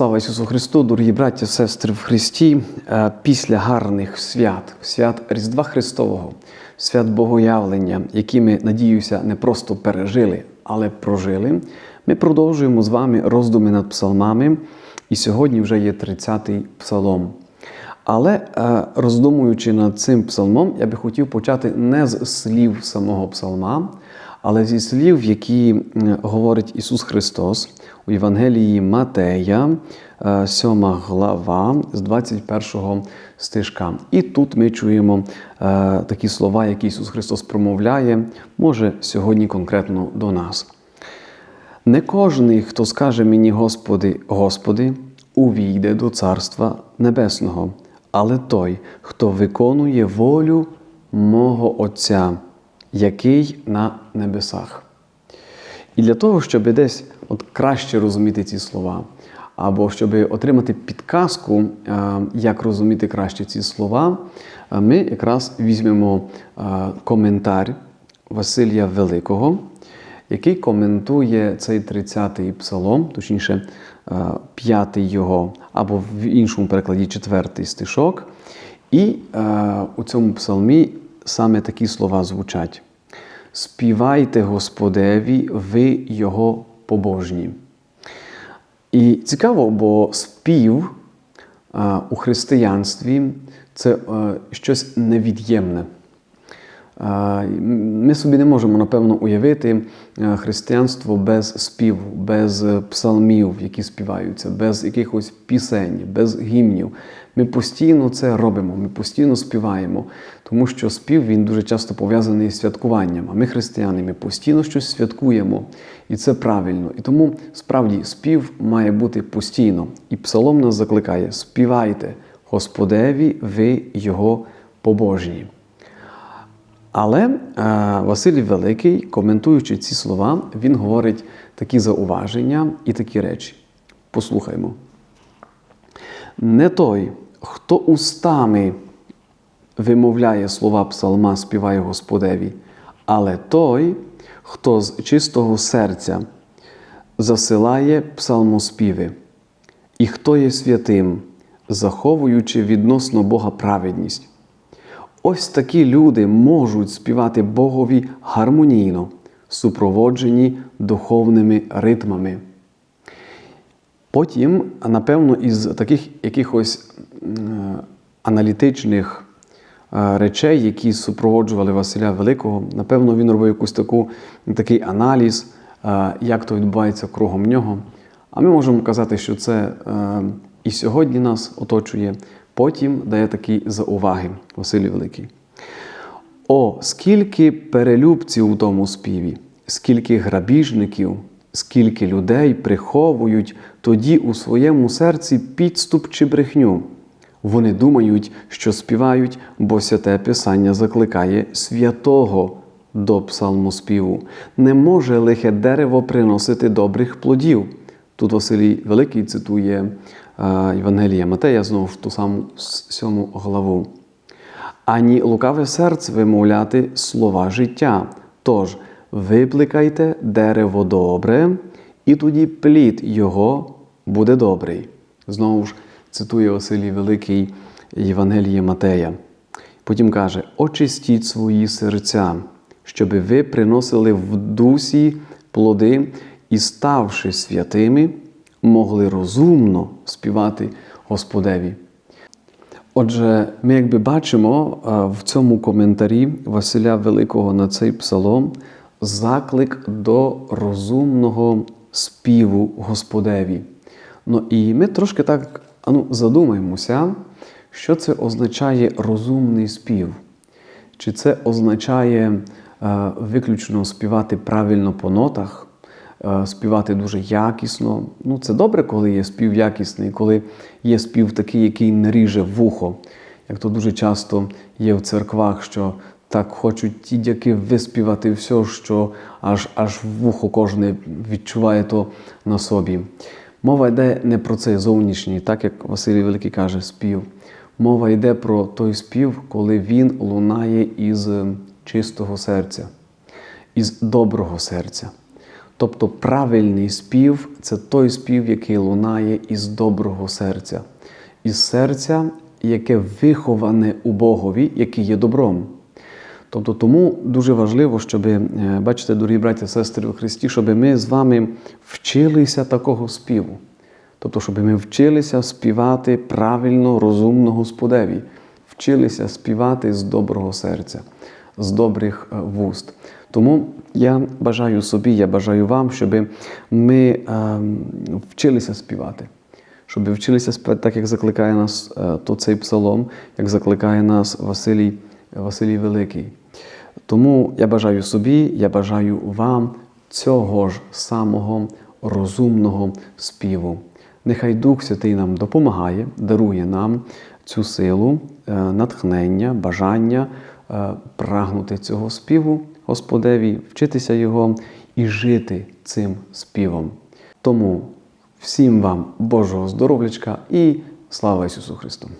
Слава Ісусу Христу, дорогі браття, сестри в Христі, Е, після гарних свят, свят Різдва Христового, свят Богоявлення, які ми, надіюся, не просто пережили, але прожили, ми продовжуємо з вами роздуми над псалмами, і сьогодні вже є 30-й псалом. Але е, роздумуючи над цим псалмом, я би хотів почати не з слів самого псалма, але зі слів, які говорить Ісус Христос у Євангелії Матея, е, 7 глава з 21 стишка. І тут ми чуємо е, такі слова, які Ісус Христос промовляє, може сьогодні конкретно до нас. Не кожний, хто скаже мені, Господи, Господи, увійде до Царства Небесного, але той, хто виконує волю мого Отця, який на небесах. І для того, щоб десь от краще розуміти ці слова, або щоб отримати підказку, е, як розуміти краще ці слова, е, ми якраз візьмемо е, коментар Василія Великого, який коментує цей 30-й псалом, точніше, е, п'ятий його, або в іншому перекладі четвертий стишок. І у цьому псалмі саме такі слова звучать: Співайте Господеві, ви Його побожні. І цікаво, бо спів у християнстві це е, щось невід'ємне. Ми собі не можемо, напевно, уявити е, християнство без співу, без е, псалмів, які співаються, без якихось пісень, без гімнів. Ми постійно це робимо, ми постійно співаємо, тому що спів він дуже часто пов'язаний з святкуванням. А ми, християни, ми постійно щось святкуємо, і це правильно. І тому справді спів має бути постійно. І псалом нас закликає: співайте Господеві, ви Його побожні. Але е, Василій Великий, коментуючи ці слова, він говорить такі зауваження і такі речі. Послухаймо. Не той, хто устами вимовляє слова псалма, співає Господеві, але той, хто з чистого серця засилає псалмоспіви, і хто є святим, заховуючи відносно Бога праведність. Ось такі люди можуть співати Богові гармонійно, супроводжені духовними ритмами. Потім, напевно, із таких якихось е, аналітичних е, речей, які супроводжували Василя Великого, напевно, він робив якусь таку, такий аналіз, е, як то відбувається кругом нього. А ми можемо казати, що це і сьогодні нас оточує. Потім дає такі зауваги Василій Великий. О, скільки перелюбців у тому співі, скільки грабіжників, скільки людей приховують тоді у своєму серці підступ чи брехню. Вони думають, що співають, бо святе Писання закликає святого до псалмоспіву. Не може лихе дерево приносити добрих плодів. Тут Василій Великий цитує Євангелія Матея, знову ж ту саму сьому главу. Ані лукаве серце вимовляти слова життя. Тож випликайте дерево добре, і тоді плід його буде добрий. Знову ж цитує Василій Великий Євангеліє Матея. Потім каже: очистіть свої серця, щоби ви приносили в дусі плоди і, ставши святими, могли розумно співати Господеві. Отже, ми якби бачимо в цьому коментарі Василя Великого на цей псалом заклик до розумного співу Господеві. Ну і ми трошки так ну, задумаємося, що це означає розумний спів. Чи це означає е, виключно співати правильно по нотах? Співати дуже якісно. Ну, Це добре, коли є спів якісний, коли є спів такий, який не ріже вухо. Як то дуже часто є в церквах, що так хочуть ті дяки виспівати все, що аж аж вухо кожне відчуває то на собі. Мова йде не про цей зовнішній, так як Василій Великий каже, спів. Мова йде про той спів, коли він лунає із чистого серця, із доброго серця. Тобто правильний спів це той спів, який лунає із доброго серця, із серця, яке виховане у Богові, який є добром. Тобто тому дуже важливо, щоб, е, бачите, дорогі браті сестри у Христі, щоб ми з вами вчилися такого співу. Тобто, щоб ми вчилися співати правильно, розумно Господеві, вчилися співати з доброго серця, з добрих е, вуст. Тому я бажаю собі, я бажаю вам, щоб ми ем, вчилися співати. Щоб вчилися співати, так як закликає нас е, то цей псалом, як закликає нас Василій, Василій Великий. Тому я бажаю собі, я бажаю вам цього ж самого розумного співу. Нехай Дух Святий нам допомагає, дарує нам цю силу, е, натхнення, бажання прагнути цього співу Господеві, вчитися його і жити цим співом. Тому всім вам Божого здоров'ячка і слава Ісусу Христу!